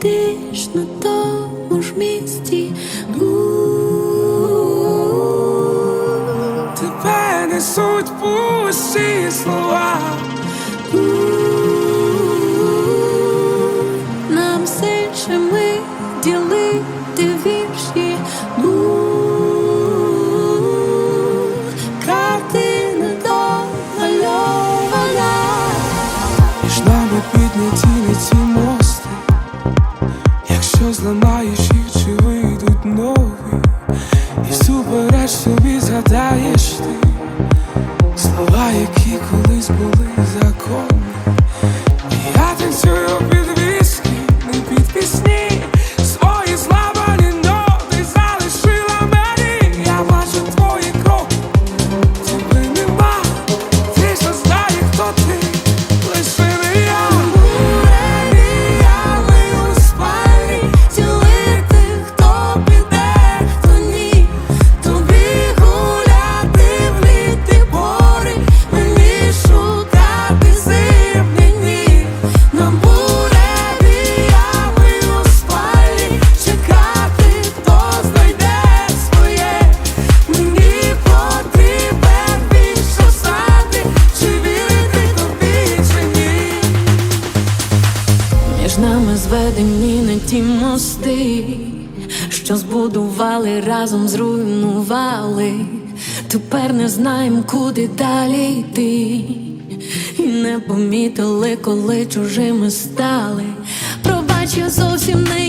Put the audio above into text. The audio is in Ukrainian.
летиш на тому ж місці. Тебе несуть пусті слова. Нам ще ми ділити вірші. Якщо зламаєш їх, чи вийдуть нові, і супереч собі згадаєш ти нами зведені не ті мости, що збудували разом зруйнували. Тепер не знаємо, куди далі йти. І не помітили, коли чужими стали. Пробач, я зовсім не